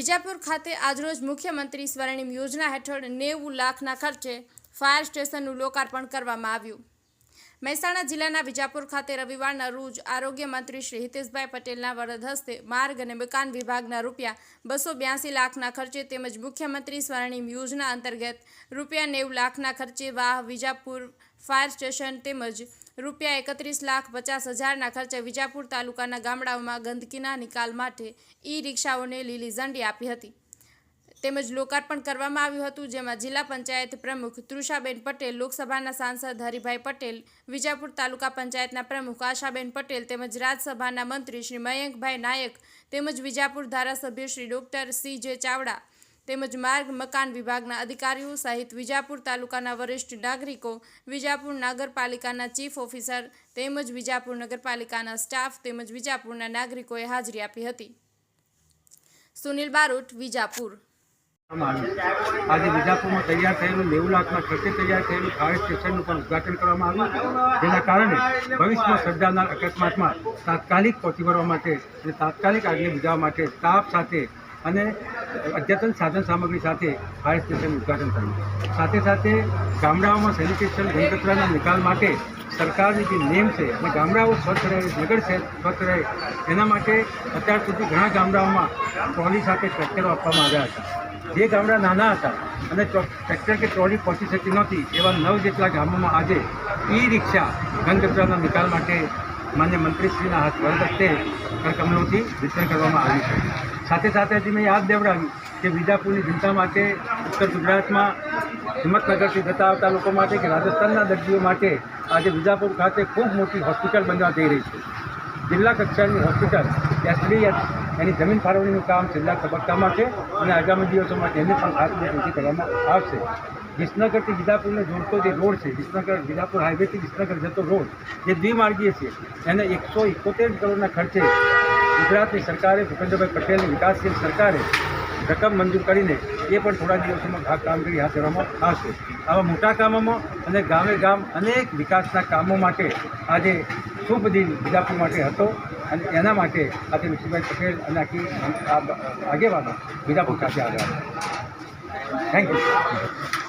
વિજાપુર ખાતે આજરોજ મુખ્યમંત્રી સ્વર્ણિમ યોજના હેઠળ નેવું લાખના ખર્ચે ફાયર સ્ટેશનનું લોકાર્પણ કરવામાં આવ્યું. મહેસાણા જિલ્લાના વિજાપુર ખાતે રવિવારના રોજ આરોગ્ય મંત્રી શ્રી હિતેશભાઈ પટેલના વરદ હસ્તે માર્ગ અને મકાન વિભાગના રૂપિયા બસો બ્યાસી લાખના ખર્ચે તેમજ મુખ્યમંત્રી સ્વર્ણિમ યોજના અંતર્ગત રૂપિયા નેવું લાખના ખર્ચે વાહ વિજાપુર ફાયર સ્ટેશન તેમજ રૂપિયા એકત્રીસ લાખ પચાસ હજારના ખર્ચે વિજાપુર તાલુકાના ગામડાઓમાં ગંદકીના નિકાલ માટે ઈ રિક્ષાઓને લીલી ઝંડી આપી હતી. તેમજ લોકાર્પણ કરવામાં આવ્યું હતું, જેમાં જિલ્લા પંચાયત પ્રમુખ તૃષાબેન પટેલ, લોકસભાના સાંસદ હરિભાઈ પટેલ, વિજાપુર તાલુકા પંચાયતના પ્રમુખ આશાબેન પટેલ તેમજ રાજ્યસભાના મંત્રી શ્રી મયંકભાઈ નાયક તેમજ વિજાપુર ધારાસભ્ય શ્રી ડોક્ટર સી જે ચાવડા તેમજ માર્ગ, મકાન વિભાગના અધિકારીઓ સહિત વિજાપુર તાલુકાના વરિષ્ઠ નાગરિકો, વિજાપુર નગરપાલિકાના ચીફ ઓફિસર તેમજ વિજાપુર નગરપાલિકાના સ્ટાફ તેમજ વિજાપુરના નાગરિકોએ હાજરી આપી હતી. સુનિલ બારોટ, વિજાપુર. આજે વિજાપુરમાં તૈયાર થયેલું નેવું લાખના ખર્ચે તૈયાર થયેલું ફાયર સ્ટેશનનું પણ ઉદ્ઘાટન કરવામાં આવ્યું. જેના કારણે ભવિષ્યમાં સર્જાનાર અકસ્માતમાં તાત્કાલિક પહોંચી વળવા માટે અને તાત્કાલિક આગને બુજાવવા માટે સ્ટાફ સાથે અને અદ્યતન સાધન સામગ્રી સાથે ફાયર સ્ટેશન ઉદ્ઘાટન થયું. સાથે સાથે ગામડાઓમાં સેનિટેશન ઘનકચરાના નિકાલ માટે સરકારની જે નેમ છે અને ગામડાઓ સ્વચ્છ રહે, નગર છે, સ્વચ્છ રહે, એના માટે અત્યાર સુધી ઘણા ગામડાઓમાં ટ્રોલી સાથે ટ્રેક્ટરો આપવામાં આવ્યા હતા. જે ગામડા નાના હતા અને ટ્રેક્ટર કે ટ્રોલી પહોંચી શકી નહોતી, એવા નવ જેટલા ગામોમાં આજે ઈ રિક્ષા ઘનકચરાના નિકાલ માટે માન્ય મંત્રીશ્રીના વરદસ્તે કરકમલોથી વિતરણ કરવામાં આવ્યું છે. સાથે સાથે હજી મેં યાદ દેવડાવ્યું કે વિજાપુરની જનતા માટે ઉત્તર ગુજરાતમાં હિંમતનગરથી જતા આવતા લોકો માટે કે રાજસ્થાનના દર્દીઓ માટે આજે વિજાપુર ખાતે ખૂબ મોટી હોસ્પિટલ બનવા જઈ રહી છે. જિલ્લા કક્ષાની હોસ્પિટલ એસડીએચ એની જમીન ફાળવણીનું કામ છેલ્લા તબક્કામાં છે અને આગામી દિવસોમાં તેને પણ ખાતમુહૂર્ત કરવામાં આવશે. વિસનગરથી વિજાપુરને જોડતો જે રોડ છે, વિસનગર વિજાપુર હાઈવેથી વિસનગર જતો રોડ, જે દ્વિમાર્ગીય છે, એને એકસો એકોતેર કરોડના ખર્ચે ગુજરાતની સરકારે ભૂપેન્દ્રભાઈ પટેલની વિકાસશીલ સરકારે રકમ મંજૂર કરીને એ પણ થોડા દિવસોમાં આ કામગીરી હાથ ધરવામાં આવશે. આવા મોટા કામોમાં અને ગામે ગામ અનેક વિકાસના કામો માટે આજે શુભ દિન વિજાપુર માટે હતો અને એના માટે આજે ઋષિભાઈ પટેલ અને આખી આગેવાનો બીજાપુર ખાતે આવ્યા. Thank you